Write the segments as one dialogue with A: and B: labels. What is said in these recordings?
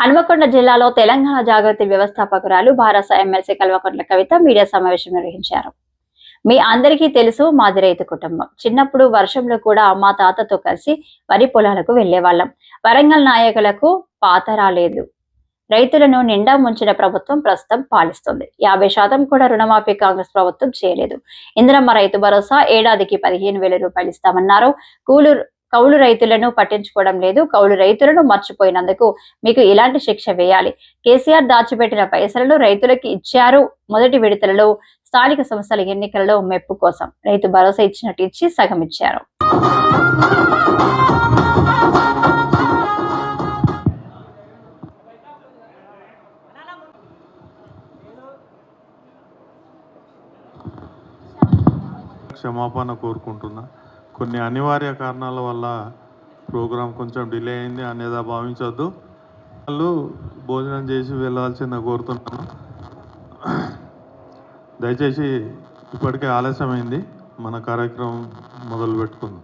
A: హనుమకొండ జిల్లాలో తెలంగాణ జాగృతి వ్యవస్థాపకురాలు Bharasa MLC Kalvakuntla Kavitha media సమావేశం నిర్వహించారు. మీ అందరికీ తెలుసు మాది రైతు కుటుంబం. చిన్నప్పుడు వర్షంలో కూడా మా తాతతో కలిసి వరి పొలాలకు వెళ్ళేవాళ్ళం వరంగల్ నాయకులకు పాత రాలేదు. రైతులను నిండా ముంచిన ప్రభుత్వం ప్రస్తుతం పాలిస్తుంది. యాభై శాతం కూడా రుణమాఫీ కాంగ్రెస్ ప్రభుత్వం చేయలేదు. ఇందిరమ్మ రైతు భరోసా ఏడాదికి పదిహేను వేల రూపాయలు ఇస్తామన్నారు. కూలు కౌలు రైతులను పట్టించుకోవడం లేదు. కౌలు రైతులను మర్చిపోయినందుకు మీకు ఇలాంటి శిక్ష వేయాలి. కేసీఆర్ దాచిపెట్టిన పైసలను రైతులకు ఇచ్చారు. మొదటి విడతలలో స్థానిక సంస్థల ఎన్నికలలో మెప్పు కోసం రైతు భరోసా ఇచ్చినట్టు ఇచ్చి సగం ఇచ్చారు.
B: క్షమాపణ కోరుకుంటున్నా. కొన్ని అనివార్య కారణాల వల్ల ప్రోగ్రాం కొంచెం డిలే అయింది అనేదా భావించవద్దు వాళ్ళు భోజనం చేసి వెళ్ళాల్సిందిగా కోరుతున్నాను. దయచేసి ఇప్పటికే ఆలస్యమైంది. మన కార్యక్రమం మొదలు పెట్టుకుందాం.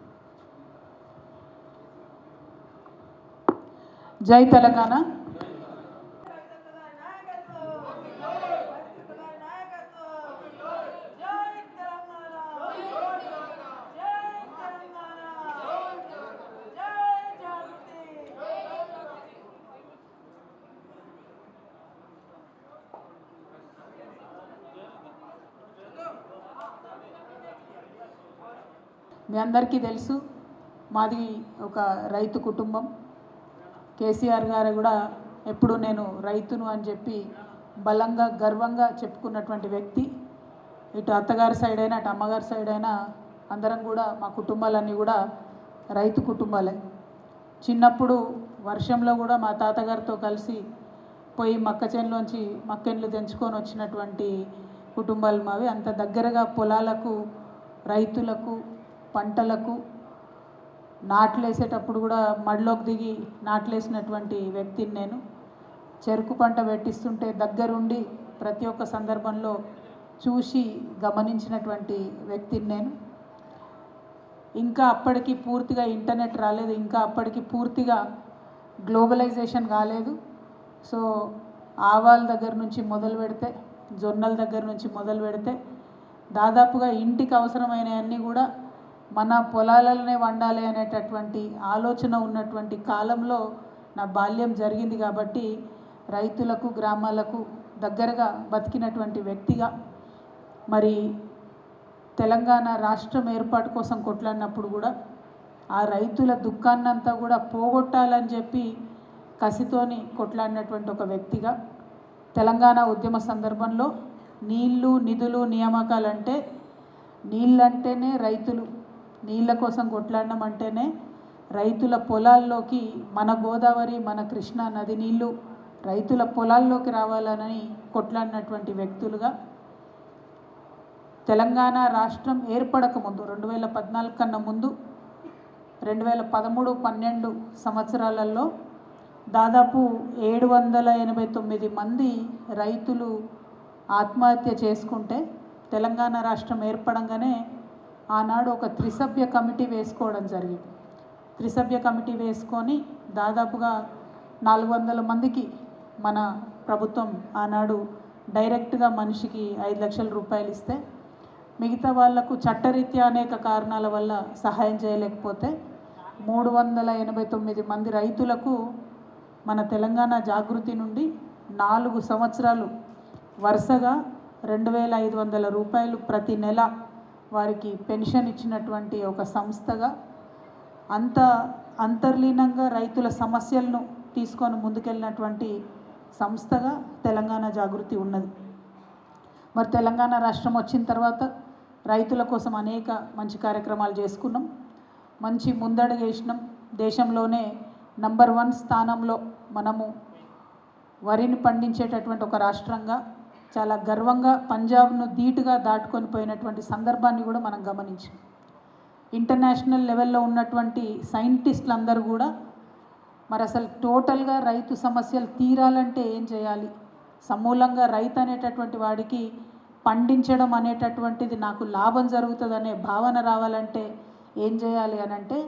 C: జై తెలంగాణ. అందరికీ తెలుసు మాది ఒక రైతు కుటుంబం. కేసీఆర్ గారు కూడా ఎప్పుడు నేను రైతును అని చెప్పి బలంగా గర్వంగా చెప్పుకున్నటువంటి వ్యక్తి. ఇటు అత్తగారి సైడ్ అయినా అటు అమ్మగారి సైడ్ అయినా అందరం కూడా మా కుటుంబాలన్నీ కూడా రైతు కుటుంబాలే. చిన్నప్పుడు వర్షంలో కూడా మా తాతగారితో కలిసి పోయి మక్క చేనులోంచి మక్కెన్లు తెంచుకొని వచ్చినటువంటి కుటుంబాలు మావి. అంత దగ్గరగా పొలాలకు రైతులకు పంటలకు నాట్లేసేటప్పుడు కూడా మడిలోకి దిగి నాట్లేసినటువంటి వ్యక్తిని నేను. చెరుకు పంట పెట్టిస్తుంటే దగ్గరుండి ప్రతి ఒక్క సందర్భంలో చూసి గమనించినటువంటి వ్యక్తిని నేను. ఇంకా అప్పటికి పూర్తిగా ఇంటర్నెట్ రాలేదు ఇంకా అప్పటికి పూర్తిగా గ్లోబలైజేషన్ కాలేదు. సో ఆవాల దగ్గర నుంచి మొదలు పెడితే జొన్నల దగ్గర నుంచి మొదలు పెడితే దాదాపుగా ఇంటికి అవసరమైనవన్నీ కూడా మన పొలాలలోనే వండాలి అనేటటువంటి ఆలోచన ఉన్నటువంటి కాలంలో నా బాల్యం జరిగింది కాబట్టి రైతులకు గ్రామాలకు దగ్గరగా బతికినటువంటి వ్యక్తిగా మరి తెలంగాణ రాష్ట్రం ఏర్పాటు కోసం కొట్లాడినప్పుడు కూడా ఆ రైతుల దుఃఖాన్నంతా కూడా పోగొట్టాలని చెప్పి కసితోని కొట్లాడినటువంటి ఒక వ్యక్తిగా తెలంగాణ ఉద్యమ సందర్భంలో నీళ్ళు నిధులు నియామకాలంటే నీళ్ళంటేనే రైతులు. నీళ్ళ కోసం కొట్లాడినామంటేనే రైతుల పొలాల్లోకి మన గోదావరి మన కృష్ణా నది నీళ్ళు రైతుల పొలాల్లోకి రావాలని కొట్లాడినటువంటి వ్యక్తులుగా తెలంగాణ రాష్ట్రం ఏర్పడక ముందు రెండు వేల పద్నాలుగు కన్నా ముందు రెండు వేల పదమూడు పన్నెండు సంవత్సరాలలో దాదాపు ఏడు వందల ఎనభై తొమ్మిది మంది రైతులు ఆత్మహత్య చేసుకుంటే తెలంగాణ రాష్ట్రం ఏర్పడంగానే ఆనాడు ఒక త్రిసభ్య కమిటీ వేసుకోవడం జరిగింది. త్రిసభ్య కమిటీ వేసుకొని దాదాపుగా నాలుగు వందల మందికి మన ప్రభుత్వం ఆనాడు డైరెక్ట్గా మనిషికి ఐదు లక్షల రూపాయలు ఇస్తే మిగతా వాళ్ళకు చట్టరీత్యా అనేక కారణాల వల్ల సహాయం చేయలేకపోతే మూడు వందల ఎనభై తొమ్మిది మంది రైతులకు మన తెలంగాణ జాగృతి నుండి నాలుగు సంవత్సరాలు వరుసగా రెండు వేల ఐదు వందల రూపాయలు ప్రతి నెల వారికి పెన్షన్ ఇచ్చినటువంటి ఒక సంస్థగా అంత అంతర్లీనంగా రైతుల సమస్యలను తీసుకొని ముందుకెళ్ళినటువంటి సంస్థగా తెలంగాణ జాగృతి ఉన్నది. మరి తెలంగాణ రాష్ట్రం వచ్చిన తర్వాత రైతుల కోసం అనేక మంచి కార్యక్రమాలు చేసుకున్నాం. మంచి ముందడుగు వేసినాం. దేశంలోనే నంబర్ వన్ స్థానంలో మనము వరిని పండించేటటువంటి ఒక రాష్ట్రంగా చాలా గర్వంగా పంజాబ్ను ధీటుగా దాటుకొని పోయినటువంటి సందర్భాన్ని కూడా మనం గమనించాం. ఇంటర్నేషనల్ లెవెల్లో ఉన్నటువంటి సైంటిస్టులు అందరూ కూడా మరి అసలు టోటల్గా రైతు సమస్యలు తీరాలంటే ఏం చేయాలి? సమూలంగా రైతు అనేటటువంటి వాడికి పండించడం అనేటటువంటిది నాకు లాభం జరుగుతుందనే భావన రావాలంటే ఏం చేయాలి అని అంటే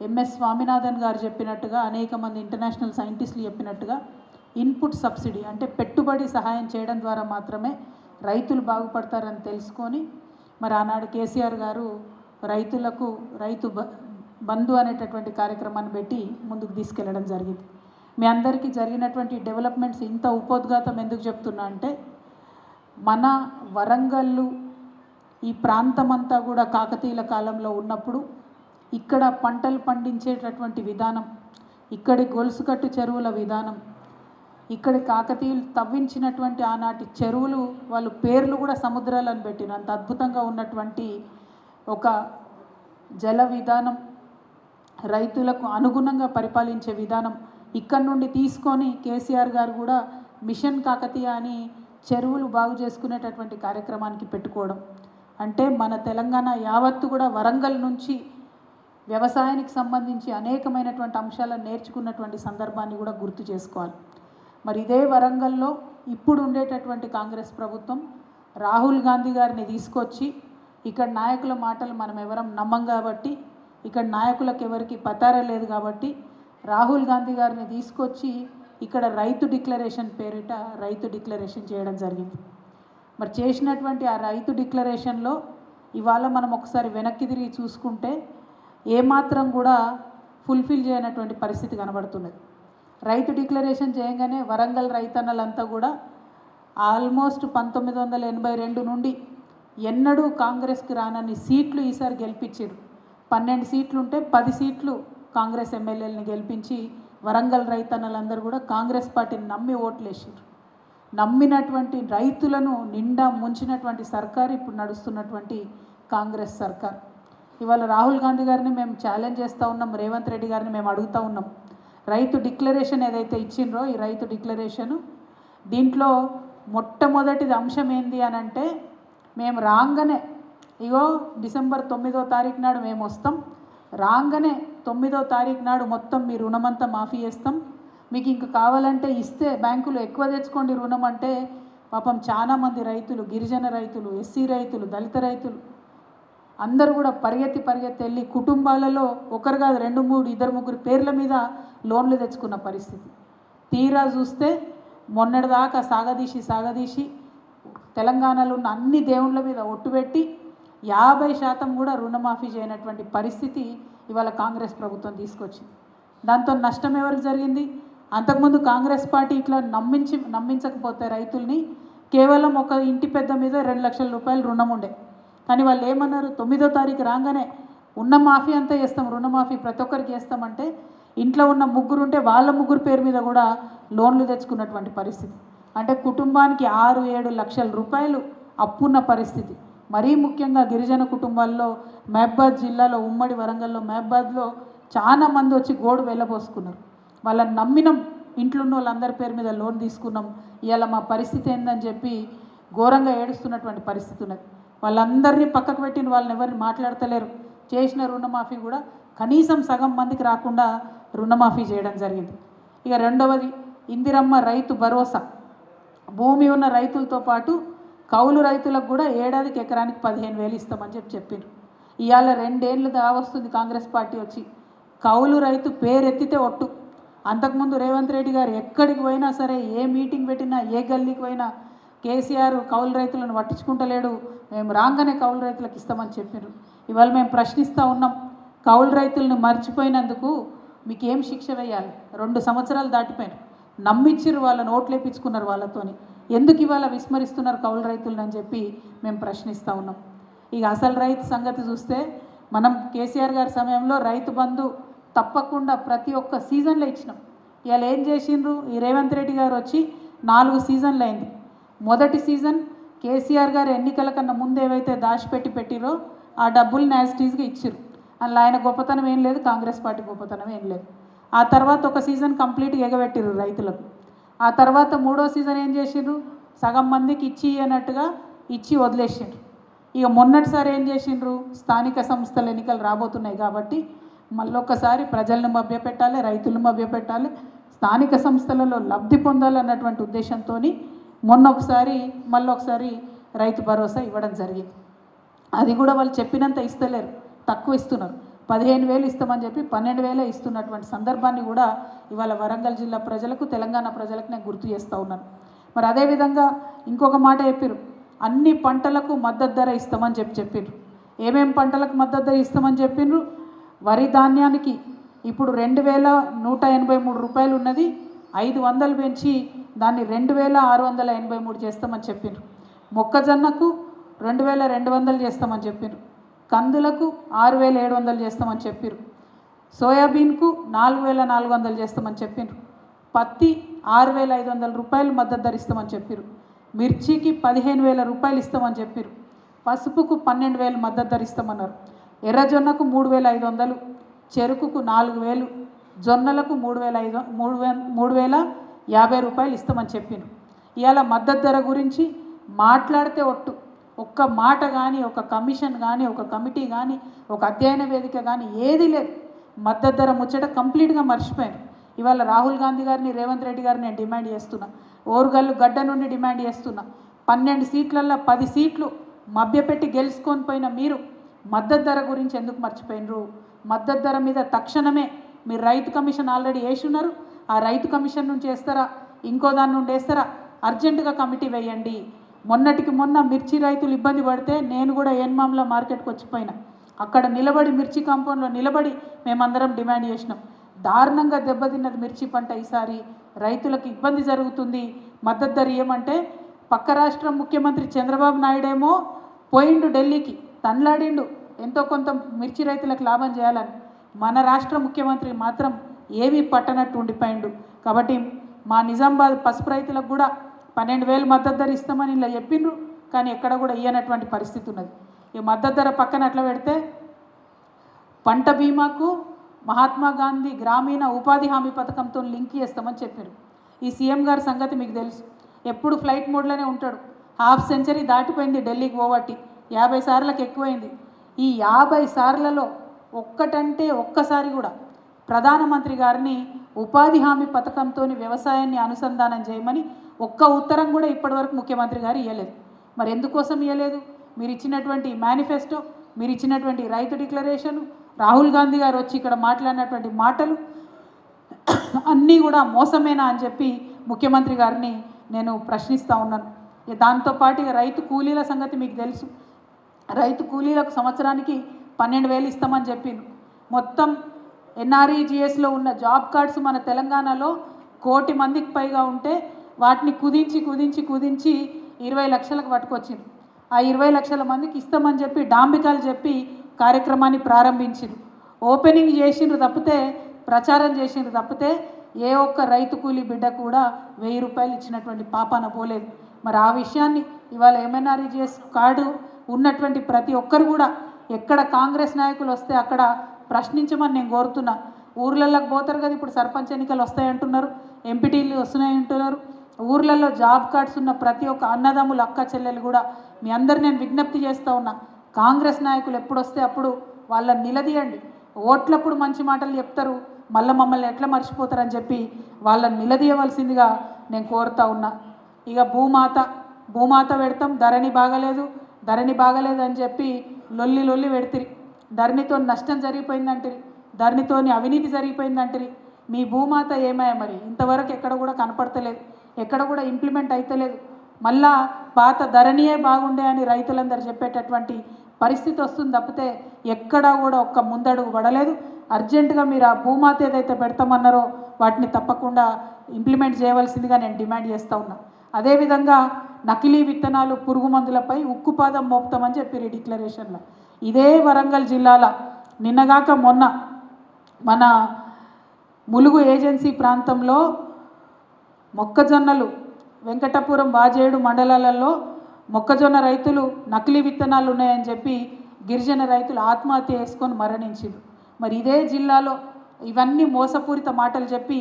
C: ఎంఎస్ స్వామినాథన్ గారు చెప్పినట్టుగా అనేక మంది ఇంటర్నేషనల్ సైంటిస్టులు చెప్పినట్టుగా ఇన్పుట్ సబ్సిడీ అంటే పెట్టుబడి సహాయం చేయడం ద్వారా మాత్రమే రైతులు బాగుపడతారని తెలుసుకొని మరి ఆనాడు కేసీఆర్ గారు రైతులకు రైతు బ బంధు అనేటటువంటి కార్యక్రమాన్ని పెట్టి ముందుకు తీసుకెళ్ళడం జరిగింది. మీ అందరికీ జరిగినటువంటి డెవలప్మెంట్స్ ఇంత ఉపోద్ఘాతం ఎందుకు చెప్తున్నా అంటే మన వరంగల్లు ఈ ప్రాంతమంతా కూడా కాకతీయుల కాలంలో ఉన్నప్పుడు ఇక్కడ పంటలు పండించేటటువంటి విధానం ఇక్కడి గొలుసుకట్టు చెరువుల విధానం ఇక్కడి కాకతీయులు తవ్వించినటువంటి ఆనాటి చెరువులు వాళ్ళు పేర్లు కూడా సముద్రాలను పెట్టిన అంత అద్భుతంగా ఉన్నటువంటి ఒక జల విధానం రైతులకు అనుగుణంగా పరిపాలించే విధానం ఇక్కడ నుండి తీసుకొని కేసీఆర్ గారు కూడా మిషన్ కాకతీయ అని చెరువులు బాగు చేసుకునేటటువంటి కార్యక్రమానికి పెట్టుకోవడం. అంటే మన తెలంగాణ యావత్తు కూడా వరంగల్ నుంచి వ్యవసాయానికి సంబంధించి అనేకమైనటువంటి అంశాలను నేర్చుకున్నటువంటి సందర్భాన్ని కూడా గుర్తు చేసుకోవాలి. మరి ఇదే వరంగల్లో ఇప్పుడు ఉండేటటువంటి కాంగ్రెస్ ప్రభుత్వం రాహుల్ గాంధీ గారిని తీసుకొచ్చి ఇక్కడ నాయకుల మాటలు మనం ఎవరం నమ్మం కాబట్టి ఇక్కడ నాయకులకు ఎవరికి పతార లేదు కాబట్టి రాహుల్ గాంధీ గారిని తీసుకొచ్చి ఇక్కడ రైతు డిక్లరేషన్ పేరిట రైతు డిక్లరేషన్ చేయడం జరిగింది. మరి చేసినటువంటి ఆ రైతు డిక్లరేషన్లో ఇవాళ మనం ఒకసారి వెనక్కి తిరిగి చూసుకుంటే ఏమాత్రం కూడా ఫుల్ఫిల్ చేయనటువంటి పరిస్థితి కనబడుతున్నది. రైతు డిక్లరేషన్ చేయగానే వరంగల్ రైతన్నలంతా కూడా ఆల్మోస్ట్ పంతొమ్మిది వందల ఎనభై రెండు నుండి ఎన్నడూ కాంగ్రెస్కి రానన్ని సీట్లు ఈసారి గెలిపించారు పన్నెండు సీట్లు ఉంటే పది సీట్లు కాంగ్రెస్ ఎమ్మెల్యేలని గెలిపించి వరంగల్ రైతన్నలందరూ కూడా కాంగ్రెస్ పార్టీని నమ్మి ఓట్లేసారు నమ్మినటువంటి రైతులను నిండా ముంచినటువంటి సర్కార్ ఇప్పుడు నడుస్తున్నటువంటి కాంగ్రెస్ సర్కార్. ఇవాళ రాహుల్ గాంధీ గారిని మేము ఛాలెంజ్ చేస్తూ ఉన్నాం రేవంత్ రెడ్డి గారిని మేము అడుగుతూ ఉన్నాం. రైతు డిక్లరేషన్ ఏదైతే ఇచ్చిండ్రో ఈ రైతు డిక్లరేషను దీంట్లో మొట్టమొదటిది అంశం ఏంది అని అంటే మేము రాగానే ఇగో డిసెంబర్ తొమ్మిదో తారీఖు నాడు మేము వస్తాం రాగానే తొమ్మిదో తారీఖు నాడు మొత్తం మీ రుణమంతా మాఫీ చేస్తాం. మీకు ఇంక కావాలంటే ఇస్తే బ్యాంకులు ఎక్కువ తెచ్చుకోండి రుణం అంటే పాపం చాలామంది రైతులు గిరిజన రైతులు ఎస్సీ రైతులు దళిత రైతులు అందరూ కూడా పరిగెత్తి పరిగెత్తి వెళ్ళి కుటుంబాలలో ఒకరు కాదు రెండు మూడు ఇద్దరు ముగ్గురు పేర్ల మీద లోన్లు తెచ్చుకున్న పరిస్థితి. తీరా చూస్తే మొన్నటిదాకా సాగదీసి సాగదీసి తెలంగాణలో ఉన్న అన్ని దేవుళ్ళ మీద ఒట్టుపెట్టి యాభై శాతం కూడా రుణమాఫీ చేయనటువంటి పరిస్థితి ఇవాళ కాంగ్రెస్ ప్రభుత్వం తీసుకొచ్చింది. దాంతో నష్టం ఎవరికి జరిగింది? అంతకుముందు కాంగ్రెస్ పార్టీ ఇట్లా నమ్మించి నమ్మించకపోతే రైతుల్ని కేవలం ఒక ఇంటి పెద్ద మీద రెండు లక్షల రూపాయలు రుణం ఉండే. కానీ వాళ్ళు ఏమన్నారు? తొమ్మిదో తారీఖు రాగానే ఉన్న మాఫీ అంతా చేస్తాం రుణమాఫీ ప్రతి ఒక్కరికి చేస్తామంటే ఇంట్లో ఉన్న ముగ్గురు ఉంటే వాళ్ళ ముగ్గురు పేరు మీద కూడా లోన్లు తెచ్చుకున్నటువంటి పరిస్థితి. అంటే కుటుంబానికి ఆరు ఏడు లక్షల రూపాయలు అప్పున్న పరిస్థితి. మరీ ముఖ్యంగా గిరిజన కుటుంబాల్లో మహబాద్ జిల్లాలో ఉమ్మడి వరంగల్లో మహబాద్లో చాలా మంది వచ్చి గోడు వెళ్ళబోసుకున్నారు. వాళ్ళని నమ్మినం ఇంట్లో ఉన్న వాళ్ళందరి పేరు మీద లోన్ తీసుకున్నాం ఇవాళ మా పరిస్థితి ఏందని చెప్పి ఘోరంగా ఏడుస్తున్నటువంటి పరిస్థితి ఉన్నది. వాళ్ళందరినీ పక్కకు పెట్టిన వాళ్ళని ఎవరిని మాట్లాడతలేరు. చేసిన రుణమాఫీ కూడా కనీసం సగం మందికి రాకుండా రుణమాఫీ చేయడం జరిగింది. ఇక రెండవది ఇందిరమ్మ రైతు భరోసా. భూమి ఉన్న రైతులతో పాటు కౌలు రైతులకు కూడా ఏడాదికి ఎకరానికి పదిహేను వేలు ఇస్తామని చెప్పి చెప్పారు ఇవాళ రెండేళ్ళు దావస్తుంది కాంగ్రెస్ పార్టీ వచ్చి. కౌలు రైతు పేరెత్తితే ఒట్టు. అంతకుముందు రేవంత్ రెడ్డి గారు ఎక్కడికి పోయినా సరే ఏ మీటింగ్ పెట్టినా ఏ గల్లీకి పోయినా కేసీఆర్ కౌలు రైతులను పట్టించుకుంటలేడు. మేము రాగానే కౌలు రైతులకు ఇస్తామని చెప్పారు ఇవాళ మేము ప్రశ్నిస్తూ ఉన్నాం. కౌలు రైతులను మర్చిపోయినందుకు మీకు ఏం శిక్ష వేయాలి? రెండు సంవత్సరాలు దాటిపోయారు నమ్మిచ్చిర్రు వాళ్ళని నోట్లేపించుకున్నారు వాళ్ళతోని. ఎందుకు ఇవాళ విస్మరిస్తున్నారు కౌలు రైతులను అని చెప్పి మేము ప్రశ్నిస్తూ ఉన్నాం. ఇక అసలు రైతు సంగతి చూస్తే మనం కేసీఆర్ గారి సమయంలో రైతు బంధు తప్పకుండా ప్రతి ఒక్క సీజన్లో ఇచ్చినాం. ఇవాళ ఏం చేసిండ్రు? ఈ రేవంత్ రెడ్డి గారు వచ్చి నాలుగు సీజన్లు అయింది. మొదటి సీజన్ కేసీఆర్ గారు ఎన్నికల కన్నా ముందు ఏవైతే దాచిపెట్టి పెట్టిరో ఆ డబ్బులు యాజిటీస్గా ఇచ్చిర్రు. అందులో ఆయన గొప్పతనం ఏం లేదు కాంగ్రెస్ పార్టీ గొప్పతనం ఏం లేదు. ఆ తర్వాత ఒక సీజన్ కంప్లీట్గా ఎగబెట్టిర్రు రైతులకు. ఆ తర్వాత మూడో సీజన్ ఏం చేసిండ్రు? సగం మందికి ఇచ్చి అన్నట్టుగా ఇచ్చి వదిలేసిండ్రు. ఇక మొన్నటిసారి ఏం చేసిండ్రు? స్థానిక సంస్థల ఎన్నికలు రాబోతున్నాయి కాబట్టి మళ్ళొక్కసారి ప్రజలను మభ్యపెట్టాలి రైతులను మభ్యపెట్టాలి స్థానిక సంస్థలలో లబ్ధి పొందాలన్నటువంటి ఉద్దేశంతో మొన్న ఒకసారి మళ్ళొకసారి రైతు భరోసా ఇవ్వడం జరిగింది. అది కూడా వాళ్ళు చెప్పినంత ఇస్తలేరు. తక్కువ ఇస్తున్నారు. పదిహేను వేలు ఇస్తామని చెప్పి పన్నెండు వేలే ఇస్తున్నటువంటి సందర్భాన్ని కూడా ఇవాళ వరంగల్ జిల్లా ప్రజలకు తెలంగాణ ప్రజలకు నేను గుర్తు చేస్తూ ఉన్నాను. మరి అదేవిధంగా ఇంకొక మాట చెప్పారు అన్ని పంటలకు మద్దతు ధర ఇస్తామని చెప్పి చెప్పారు ఏమేం పంటలకు మద్దతు ధర ఇస్తామని చెప్పిండ్రు వరి ధాన్యానికి ఇప్పుడు రెండు వేల నూట ఎనభై మూడు రూపాయలు ఉన్నది. ఐదు వందలు పెంచి దాన్ని రెండు వేల ఆరు వందల ఎనభై మూడు చేస్తామని చెప్పిండ్రు మొక్కజొన్నకు రెండు వేల రెండు వందలు చేస్తామని చెప్పారు కందులకు ఆరు వేల ఏడు వందలు చేస్తామని చెప్పారు సోయాబీన్కు నాలుగు వేల నాలుగు వందలు చేస్తామని చెప్పారు పత్తి ఆరు వేల ఐదు వందల రూపాయలు మద్దతు ధర ఇస్తామని చెప్పారు మిర్చికి పదిహేను వేల రూపాయలు ఇస్తామని చెప్పారు పసుపుకు పన్నెండు వేలు మద్దతు ధర ఇస్తామన్నారు. ఎర్రజొన్నకు మూడు వేల ఐదు వందలు చెరుకుకు నాలుగు వేలు జొన్నలకు మూడు వేల ఐదు మూడు వే మూడు వేల యాభై రూపాయలు ఇస్తామని చెప్పిండ్రు ఇవాళ మద్దతు ధర గురించి మాట్లాడితే ఒట్టు. ఒక్క మాట కానీ ఒక కమిషన్ కానీ ఒక కమిటీ కానీ ఒక అధ్యయన వేదిక కానీ ఏది లేదు. మద్దతు ధర ముచ్చట కంప్లీట్గా మర్చిపోయాను. ఇవాళ రాహుల్ గాంధీ గారిని రేవంత్ రెడ్డి గారిని నేను డిమాండ్ చేస్తున్నా. ఓరుగల్లు గడ్డ నుండి డిమాండ్ చేస్తున్నా. పన్నెండు సీట్లల్లో పది సీట్లు మభ్యపెట్టి గెలుచుకొని పోయిన మీరు మద్దతు ధర గురించి ఎందుకు మర్చిపోయినరు? మద్దతు ధర మీద తక్షణమే మీరు రైతు కమిషన్ ఆల్రెడీ వేసి ఉన్నారు. ఆ రైతు కమిషన్ నుంచి వేస్తారా? ఇంకో దాని నుండి వేస్తారా? అర్జెంటుగా కమిటీ వేయండి. మొన్నటికి మొన్న మిర్చి రైతులు ఇబ్బంది పడితే నేను కూడా ఏన్మామ్ల మార్కెట్కి వచ్చిపోయినా. అక్కడ నిలబడి మిర్చి కాంపౌండ్లో నిలబడి మేమందరం డిమాండ్ చేసినాం. దారుణంగా దెబ్బతిన్నది మిర్చి పంట ఈసారి. రైతులకు ఇబ్బంది జరుగుతుంది. మద్దతు ధర ఏమంటే పక్క రాష్ట్రం ముఖ్యమంత్రి చంద్రబాబు నాయుడేమో పోయిండు ఢిల్లీకి తన్లాడిండు ఎంతో కొంత మిర్చి రైతులకు లాభం చేయాలని. మన రాష్ట్ర ముఖ్యమంత్రి మాత్రం ఏమీ పట్టనట్టు ఉండిపోయిండు. కాబట్టి మా నిజామాబాద్ పసుపు రైతులకు కూడా పన్నెండు వేలు మద్దతు ధర ఇస్తామని ఇలా చెప్పిండ్రు కానీ ఎక్కడ కూడా ఇయ్యనటువంటి పరిస్థితి ఉన్నది. ఈ మద్దతు ధర పక్కన అట్లా పెడితే పంట బీమాకు మహాత్మా గాంధీ గ్రామీణ ఉపాధి హామీ పథకంతో లింక్ చేస్తామని చెప్పారు. ఈ సీఎం గారి సంగతి మీకు తెలుసు. ఎప్పుడు ఫ్లైట్ మోడ్లోనే ఉంటాడు. హాఫ్ సెంచరీ దాటిపోయింది ఢిల్లీకి పోవట్టి యాభై సార్లకు ఎక్కువైంది. ఈ యాభై సార్లలో ఒక్కటంటే ఒక్కసారి కూడా ప్రధానమంత్రి గారిని ఉపాధి హామీ పథకంతో వ్యవసాయాన్ని అనుసంధానం చేయమని ఒక్క ఉత్తరం కూడా ఇప్పటివరకు ముఖ్యమంత్రి గారు ఇవ్వలేదు మరి ఎందుకోసం ఇవ్వలేదు మీరు ఇచ్చినటువంటి మేనిఫెస్టో మీరు ఇచ్చినటువంటి రైతు డిక్లరేషన్ రాహుల్ గాంధీ గారు వచ్చి ఇక్కడ మాట్లాడినటువంటి మాటలు అన్నీ కూడా మోసమేనా అని చెప్పి ముఖ్యమంత్రి గారిని నేను ప్రశ్నిస్తూ ఉన్నాను. దాంతోపాటు ఇక రైతు కూలీల సంగతి మీకు తెలుసు. రైతు కూలీలకు సంవత్సరానికి పన్నెండు వేలు ఇస్తామని చెప్పిండు మొత్తం ఎన్ఆర్ఈజిఎస్లో ఉన్న జాబ్ కార్డ్స్ మన తెలంగాణలో కోటి మందికి పైగా ఉంటే వాటిని కుదించి కుదించి కుదించి ఇరవై లక్షలకు పట్టుకొచ్చింది. ఆ ఇరవై లక్షల మందికి ఇస్తామని చెప్పి డాంబికాలు చెప్పి కార్యక్రమాన్ని ప్రారంభించింది. ఓపెనింగ్ చేసిండ్రు తప్పితే ప్రచారం చేసిండ్రు తప్పితే ఏ ఒక్క రైతు కూలీ బిడ్డ కూడా వెయ్యి రూపాయలు ఇచ్చినటువంటి పాపాన పోలేదు. మరి ఆ విషయాన్ని ఇవాళ ఎంఎన్ఆర్ఈజిఎస్ కార్డు ఉన్నటువంటి ప్రతి ఒక్కరు కూడా ఎక్కడ కాంగ్రెస్ నాయకులు వస్తే అక్కడ ప్రశ్నించమని నేను కోరుతున్నా. ఊర్లలోకి పోతారు కదా ఇప్పుడు సర్పంచ్ ఎన్నికలు వస్తాయంటున్నారు ఎంపీటీలు వస్తున్నాయంటున్నారు ఊర్లలో జాబ్ కార్డ్స్ ఉన్న ప్రతి ఒక్క అన్నదమ్ములు అక్క చెల్లెలు కూడా మీ అందరు నేను విజ్ఞప్తి చేస్తూ ఉన్నా. కాంగ్రెస్ నాయకులు ఎప్పుడు వస్తే అప్పుడు వాళ్ళని నిలదీయండి. ఓట్లప్పుడు మంచి మాటలు చెప్తారు. మళ్ళీ మమ్మల్ని ఎట్లా మర్చిపోతారని చెప్పి వాళ్ళని నిలదీయవలసిందిగా నేను కోరుతా ఉన్నా. ఇక భూమాత భూమాత పెడతాం. ధరణి బాగలేదు ధరణి బాగలేదు అని చెప్పి లొల్లి లొల్లి పెడితిరి. ధరణితో నష్టం జరిగిపోయిందంటిరి. ధరణితోని అవినీతి జరిగిపోయిందంటిరి. మీ భూమాత ఏమాయ మరి? ఇంతవరకు ఎక్కడ కూడా కనపడతలేదు. ఎక్కడ కూడా ఇంప్లిమెంట్ అయితలేదు మళ్ళా పాత ధరణియే బాగుండే అని రైతులందరూ చెప్పేటటువంటి పరిస్థితి వస్తుంది తప్పితే ఎక్కడా కూడా ఒక్క ముందడుగు పడలేదు. అర్జెంటుగా మీరు ఆ భూమాత ఏదైతే పెడతామన్నారో వాటిని తప్పకుండా ఇంప్లిమెంట్ చేయవలసిందిగా నేను డిమాండ్ చేస్తూ ఉన్నా. అదేవిధంగా నకిలీ విత్తనాలు పురుగు మందులపై ఉక్కుపాదం మోపుతామని చెప్పారు ఈ డిక్లరేషన్లో. ఇదే వరంగల్ జిల్లాల నిన్నగాక మొన్న మన ములుగు ఏజెన్సీ ప్రాంతంలో మొక్కజొన్నలు వెంకటపురం వాజేడు మండలాలలో మొక్కజొన్న రైతులు నకిలీ విత్తనాలు ఉన్నాయని చెప్పి గిరిజన రైతులు ఆత్మహత్య చేసుకొని మరణించారు మరి ఇదే జిల్లాలో ఇవన్నీ మోసపూరిత మాటలు చెప్పి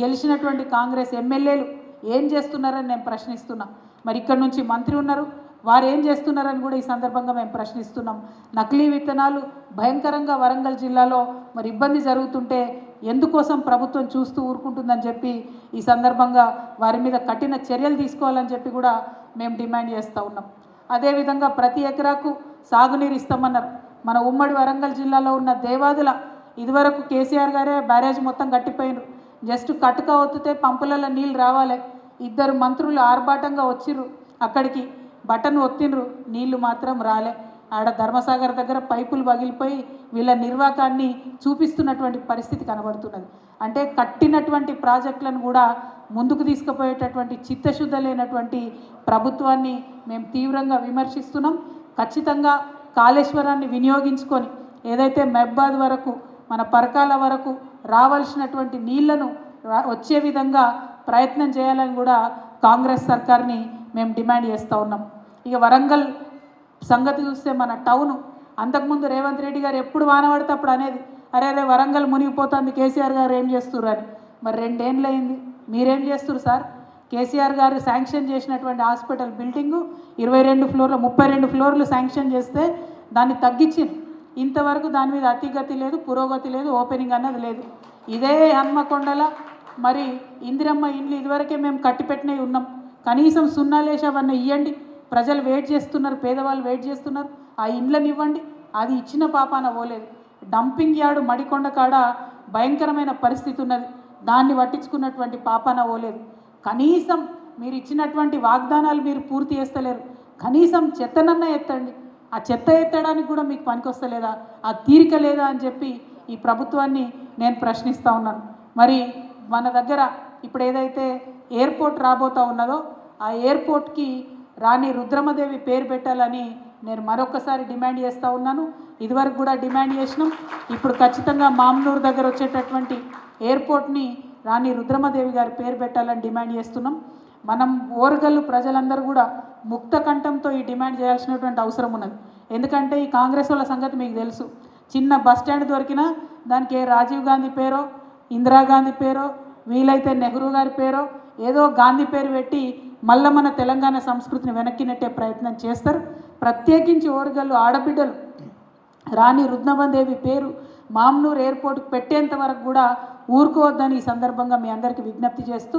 C: గెలిచినటువంటి కాంగ్రెస్ ఎమ్మెల్యేలు ఏం చేస్తున్నారని నేను ప్రశ్నిస్తున్నా. మరి ఇక్కడ నుంచి మంత్రి ఉన్నారు. వారు ఏం చేస్తున్నారని కూడా ఈ సందర్భంగా మేము ప్రశ్నిస్తున్నాం. నకిలీ విత్తనాలు భయంకరంగా వరంగల్ జిల్లాలో మరి ఇబ్బంది జరుగుతుంటే ఎందుకోసం ప్రభుత్వం చూస్తూ ఊరుకుంటుందని చెప్పి ఈ సందర్భంగా వారి మీద కఠిన చర్యలు తీసుకోవాలని చెప్పి కూడా మేము డిమాండ్ చేస్తూ ఉన్నాం. అదేవిధంగా ప్రతి ఎకరాకు సాగునీరు ఇస్తామన్నారు. మన ఉమ్మడి వరంగల్ జిల్లాలో ఉన్న దేవాదుల ఇదివరకు కేసీఆర్ గారే బ్యారేజ్ మొత్తం కట్టిపోయినరు. జస్ట్ కట్టుక ఒత్తితే పంపులలో నీళ్ళు రావాలి. ఇద్దరు మంత్రులు ఆర్భాటంగా వచ్చిర్రు. అక్కడికి బటన్ ఒత్తిండ్రు నీళ్ళు మాత్రం రాలే. ఆడ ధర్మసాగర్ దగ్గర పైపులు పగిలిపోయి వీళ్ళ నిర్వాకాన్ని చూపిస్తున్నటువంటి పరిస్థితి కనబడుతున్నది. అంటే కట్టినటువంటి ప్రాజెక్టులను కూడా ముందుకు తీసుకుపోయేటటువంటి చిత్తశుద్ధ లేనటువంటి ప్రభుత్వాన్ని మేము తీవ్రంగా విమర్శిస్తున్నాం. ఖచ్చితంగా కాళేశ్వరాన్ని వినియోగించుకొని ఏదైతే మెబ్బాద్ వరకు మన పరకాల వరకు రావాల్సినటువంటి నీళ్ళను వచ్చే విధంగా ప్రయత్నం చేయాలని కూడా కాంగ్రెస్ సర్కార్ని మేము డిమాండ్ చేస్తూ ఉన్నాం. ఇక వరంగల్ సంగతి చూస్తే మన టౌన్. అంతకుముందు రేవంత్ రెడ్డి గారు ఎప్పుడు వానబడితే అప్పుడు అనేది అరే అరే వరంగల్ మునిగిపోతుంది కేసీఆర్ గారు ఏం చేస్తుర్రు అని. మరి రెండేళ్ళు అయింది మీరేం చేస్తారు సార్? కేసీఆర్ గారు శాంక్షన్ చేసినటువంటి హాస్పిటల్ బిల్డింగు ఇరవై రెండు ఫ్లోర్లు ముప్పై రెండు ఫ్లోర్లు శాంక్షన్ చేస్తే దాన్ని తగ్గించింది. ఇంతవరకు దాని మీద అతిగతి లేదు పురోగతి లేదు ఓపెనింగ్ అన్నది లేదు. ఇదే హన్మకొండల మరి ఇందిరమ్మ ఇండ్లు ఇదివరకే మేము కట్టిపెట్టినవి ఉన్నాం. కనీసం సున్నాలేసి అవన్నీ ఇవ్వండి ప్రజలు వెయిట్ చేస్తున్నారు పేదవాళ్ళు వెయిట్ చేస్తున్నారు. ఆ ఇండ్లను ఇవ్వండి అది ఇచ్చిన పాపాన పోలేదు. డంపింగ్ యార్డు మడికొండ కాడ భయంకరమైన పరిస్థితి ఉన్నది. దాన్ని పట్టించుకున్నటువంటి పాపాన పోలేదు. కనీసం మీరు ఇచ్చినటువంటి వాగ్దానాలు మీరు పూర్తి చేస్తలేరు. కనీసం చెత్తనన్న ఎత్తండి. ఆ చెత్త ఎత్తడానికి కూడా మీకు పనికొస్తలేదా? ఆ తీరిక లేదా అని చెప్పి ఈ ప్రభుత్వాన్ని నేను ప్రశ్నిస్తూ ఉన్నాను. మరి మన దగ్గర ఇప్పుడు ఏదైతే ఎయిర్పోర్ట్ రాబోతా ఉన్నదో ఆ ఎయిర్పోర్ట్కి రాణి రుద్రమదేవి పేరు పెట్టాలని నేను మరొకసారి డిమాండ్ చేస్తూ ఉన్నాను. ఇదివరకు కూడా డిమాండ్ చేసినాం. ఇప్పుడు ఖచ్చితంగా మామ్నూరు దగ్గర వచ్చేటటువంటి ఎయిర్పోర్ట్ని రాణి రుద్రమదేవి గారి పేరు పెట్టాలని డిమాండ్ చేస్తున్నాం. మనం ఓరగల్లు ప్రజలందరూ కూడా ముక్త కంఠంతో ఈ డిమాండ్ చేయాల్సినటువంటి అవసరం ఉన్నది. ఎందుకంటే ఈ కాంగ్రెస్ వాళ్ళ సంగతి మీకు తెలుసు. చిన్న బస్ స్టాండ్ దొరికినా దానికి రాజీవ్ గాంధీ పేరో ఇందిరాగాంధీ పేరో వీలైతే నెహ్రూ గారి పేరో ఏదో గాంధీ పేరు పెట్టి మళ్ళీ మన తెలంగాణ సంస్కృతిని వెనక్కి నెట్టే ప్రయత్నం చేస్తారు. ప్రత్యేకించి ఓరుగల్లు ఆడబిడ్డలు. రాణి రుద్నబందేవి పేరు మామ్నూర్ ఎయిర్పోర్ట్కి పెట్టేంత వరకు కూడా ఊరుకోవద్దని ఈ సందర్భంగా మీ అందరికీ విజ్ఞప్తి చేస్తూ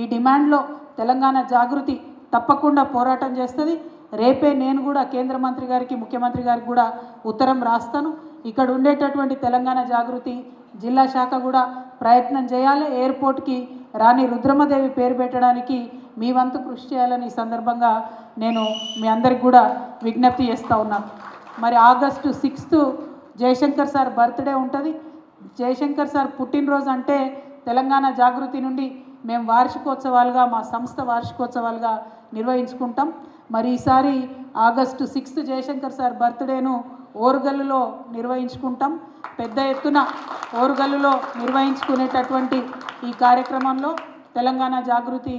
C: ఈ డిమాండ్లో తెలంగాణ జాగృతి తప్పకుండా పోరాటం చేస్తుంది. రేపే నేను కూడా కేంద్ర మంత్రి గారికి ముఖ్యమంత్రి గారికి కూడా ఉత్తరం రాస్తాను. ఇక్కడ ఉండేటటువంటి తెలంగాణ జాగృతి జిల్లా శాఖ కూడా ప్రయత్నం చేయాలి. ఎయిర్పోర్ట్కి రాణి రుద్రమదేవి పేరు పెట్టడానికి మీ వంతు కృషి చేయాలని ఈ సందర్భంగా నేను మీ అందరికి కూడా విజ్ఞప్తి చేస్తూ ఉన్నాను మరి August sixth Jayashankar sir birthday ఉంటుంది. జయశంకర్ సార్ పుట్టినరోజు అంటే తెలంగాణ జాగృతి నుండి మేము వార్షికోత్సవాలుగా మా సంస్థ వార్షికోత్సవాలుగా నిర్వహించుకుంటాం. మరి ఈసారి ఆగస్టు సిక్స్త్ జయశంకర్ సార్ బర్త్డేను ఓరుగల్లులో నిర్వహించుకుంటాం. పెద్ద ఎత్తున ఓరుగల్లులో నిర్వహించుకునేటటువంటి ఈ కార్యక్రమంలో తెలంగాణ జాగృతి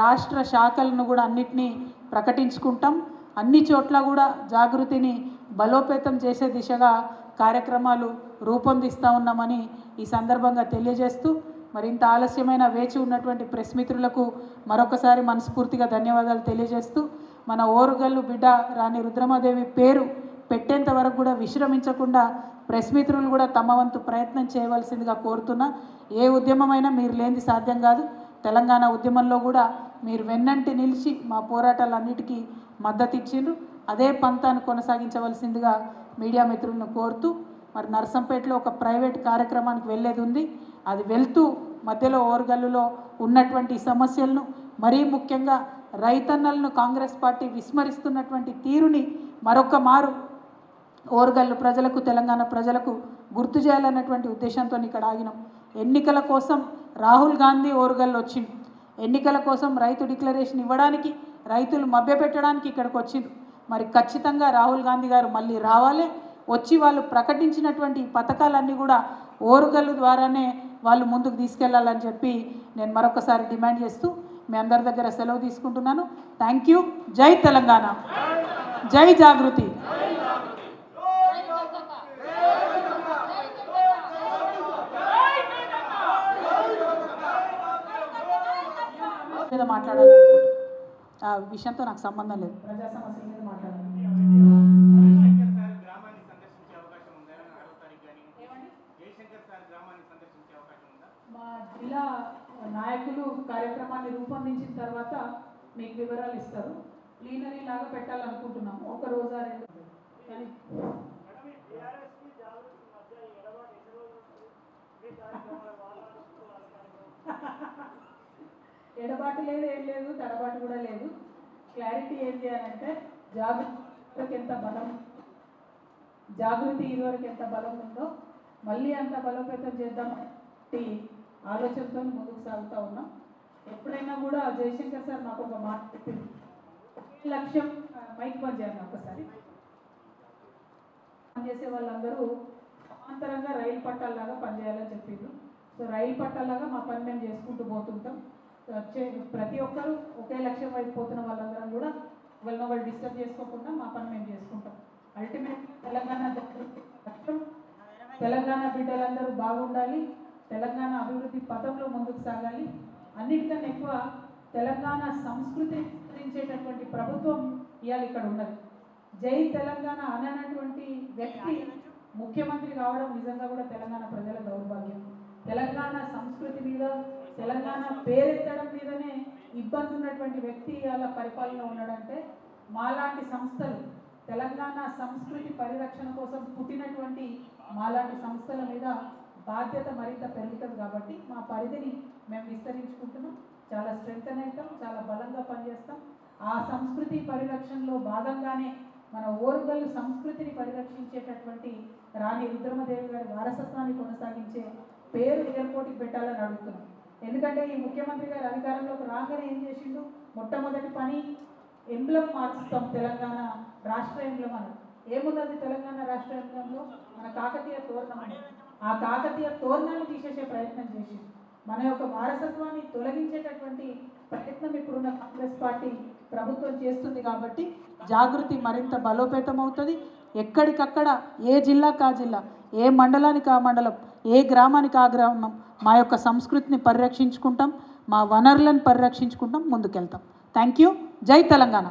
C: రాష్ట్ర శాఖలను కూడా అన్నిటినీ ప్రకటించుకుంటాం. అన్ని చోట్ల కూడా జాగృతిని బలోపేతం చేసే దిశగా కార్యక్రమాలు రూపొందిస్తూ ఉన్నామని ఈ సందర్భంగా తెలియజేస్తూ మరింత ఆలస్యమైన వేచి ఉన్నటువంటి ప్రెస్ మిత్రులకు మరొకసారి మనస్ఫూర్తిగా ధన్యవాదాలు తెలియజేస్తూ మన ఓరుగల్లు బిడ్డ రాణి రుద్రమాదేవి పేరు పెట్టేంత వరకు కూడా విశ్రమించకుండా ప్రెస్ మిత్రులు కూడా తమ వంతు ప్రయత్నం చేయవలసిందిగా కోరుతున్నా. ఏ ఉద్యమమైనా మీరు లేనిది సాధ్యం కాదు. తెలంగాణ ఉద్యమంలో కూడా మీరు వెన్నంటి నిలిచి మా పోరాటాలన్నిటికీ మద్దతు ఇచ్చిండ్రు అదే పంతాన్ని కొనసాగించవలసిందిగా మీడియా మిత్రులను కోరుతూ మరి నర్సంపేటలో ఒక ప్రైవేట్ కార్యక్రమానికి వెళ్ళేది ఉంది. అది వెళ్తూ మధ్యలో ఓర్గల్లులో ఉన్నటువంటి సమస్యలను మరీ ముఖ్యంగా రైతన్నలను కాంగ్రెస్ పార్టీ విస్మరిస్తున్నటువంటి తీరుని మరొక మారు ఓర్గల్లు ప్రజలకు తెలంగాణ ప్రజలకు గుర్తు చేయాలన్నటువంటి ఉద్దేశంతో ఇక్కడ ఆగినాం. ఎన్నికల కోసం రాహుల్ గాంధీ ఓర్గల్లు వచ్చింది ఎన్నికల కోసం రైతు డిక్లరేషన్ ఇవ్వడానికి రైతులు మభ్యపెట్టడానికి ఇక్కడికి వచ్చింది మరి ఖచ్చితంగా రాహుల్ గాంధీ గారు మళ్ళీ రావాలి. వచ్చి వాళ్ళు ప్రకటించినటువంటి పథకాలన్నీ కూడా ఓరుగల్లు ద్వారానే వాళ్ళు ముందుకు తీసుకెళ్ళాలని చెప్పి నేను మరొకసారి డిమాండ్ చేస్తూ మీ అందరి దగ్గర సెలవు తీసుకుంటున్నాను. Thank you. జై తెలంగాణ. జై జాగృతి. మీద మాట్లాడాలి ఆ విషయంతో నాకు సంబంధం లేదు. ప్రజా మాట్లాడాలి మా జిల్లా నాయకులు కార్యక్రమాన్ని రూపొందించిన తర్వాత మీకు వివరాలు ఇస్తారు. ప్లీనరీ లాగా పెట్టాలనుకుంటున్నాం ఒక రోజా రెండు ఎడబాటు లేదు ఏం లేదు తడబాటు కూడా లేదు. క్లారిటీ ఏంటి అని అంటే జాగృతికి ఎంత బలం జాగృతి ఇదివరకు ఎంత బలం ఉందో మళ్ళీ అంత బలోపేతం చేద్దాం ఆలోచనతో ముందుకు సాగుతూ ఉన్నాం. ఎప్పుడైనా కూడా జయశంకర్ సార్ మాకు ఒక మాట చెప్పింది లక్ష్యం మైక్ బంద్ చేయండి ఒకసారి పనిచేసే వాళ్ళందరూ సమాంతరంగా రైలు పట్టాల్లాగా పనిచేయాలని చెప్పిండ్రు సో రైలు పట్టాలాగా మా పని మేము చేసుకుంటూ పోతుంటాం. ప్రతి ఒక్కరూ ఒకే లక్ష్యం వైపు పోతున్న వాళ్ళందరం కూడా వాళ్ళని వాళ్ళు డిస్టర్బ్ చేసుకోకుండా మా పని మేము చేసుకుంటాం. అల్టిమేట్ తెలంగాణ లక్ష్యం తెలంగాణ బిడ్డలందరూ బాగుండాలి తెలంగాణ అభివృద్ధి పథంలో ముందుకు సాగాలి. అన్నిటికన్నా ఎక్కువ తెలంగాణ సంస్కృతి విస్తరించేటటువంటి ప్రభుత్వం ఇవాళ ఇక్కడ ఉన్నది. జై తెలంగాణ అననటువంటి వ్యక్తి ముఖ్యమంత్రి కావడం నిజంగా కూడా తెలంగాణ ప్రజల దౌర్భాగ్యం. తెలంగాణ సంస్కృతి మీద తెలంగాణ పేరెత్తడం మీదనే ఇబ్బంది ఉన్నటువంటి వ్యక్తి ఇవాళ పరిపాలన ఉన్నాడంటే మాలాంటి సంస్థలు తెలంగాణ సంస్కృతి పరిరక్షణ కోసం పుట్టినటువంటి మాలాంటి సంస్థల మీద బాధ్యత మరింత పెరుగుతుంది కాబట్టి మా పరిధిని మేము విస్తరించుకుంటున్నాం. చాలా స్ట్రెంగ్త్ అవుతాం చాలా బలంగా పనిచేస్తాం. ఆ సంస్కృతి పరిరక్షణలో భాగంగానే మన ఓరుగల్లు సంస్కృతిని పరిరక్షించేటటువంటి రాణి రుద్రమదేవి గారి వారసత్వాన్ని కొనసాగించే పేరు ఎయిర్పోర్ట్కి పెట్టాలని అడుగుతున్నాం. ఎందుకంటే ఈ ముఖ్యమంత్రి గారు అధికారంలోకి రాగానే ఏం చేసిండు? మొట్టమొదటి పని ఎంబ్లం మార్చుతాం తెలంగాణ రాష్ట్ర ఎంబ్లం అని. ఏమున్నది తెలంగాణ రాష్ట్ర ఎంబ్లంలో? మన కాకతీయ తోరణం అని. ఆ కాకతీయ తోరణాన్ని తీసేసే ప్రయత్నం చేసి మన యొక్క వారసత్వాన్ని తొలగించేటటువంటి ప్రయత్నం ఇప్పుడున్న కాంగ్రెస్ పార్టీ ప్రభుత్వం చేస్తుంది కాబట్టి జాగృతి మరింత బలోపేతం అవుతుంది. ఎక్కడికక్కడ ఏ జిల్లాకు ఆ జిల్లా ఏ మండలానికి ఆ మండలం ఏ గ్రామానికి ఆ గ్రామం మా యొక్క సంస్కృతిని పరిరక్షించుకుంటాం మా వనరులను పరిరక్షించుకుంటాం ముందుకెళ్తాం. థ్యాంక్ యూ జై తెలంగాణ.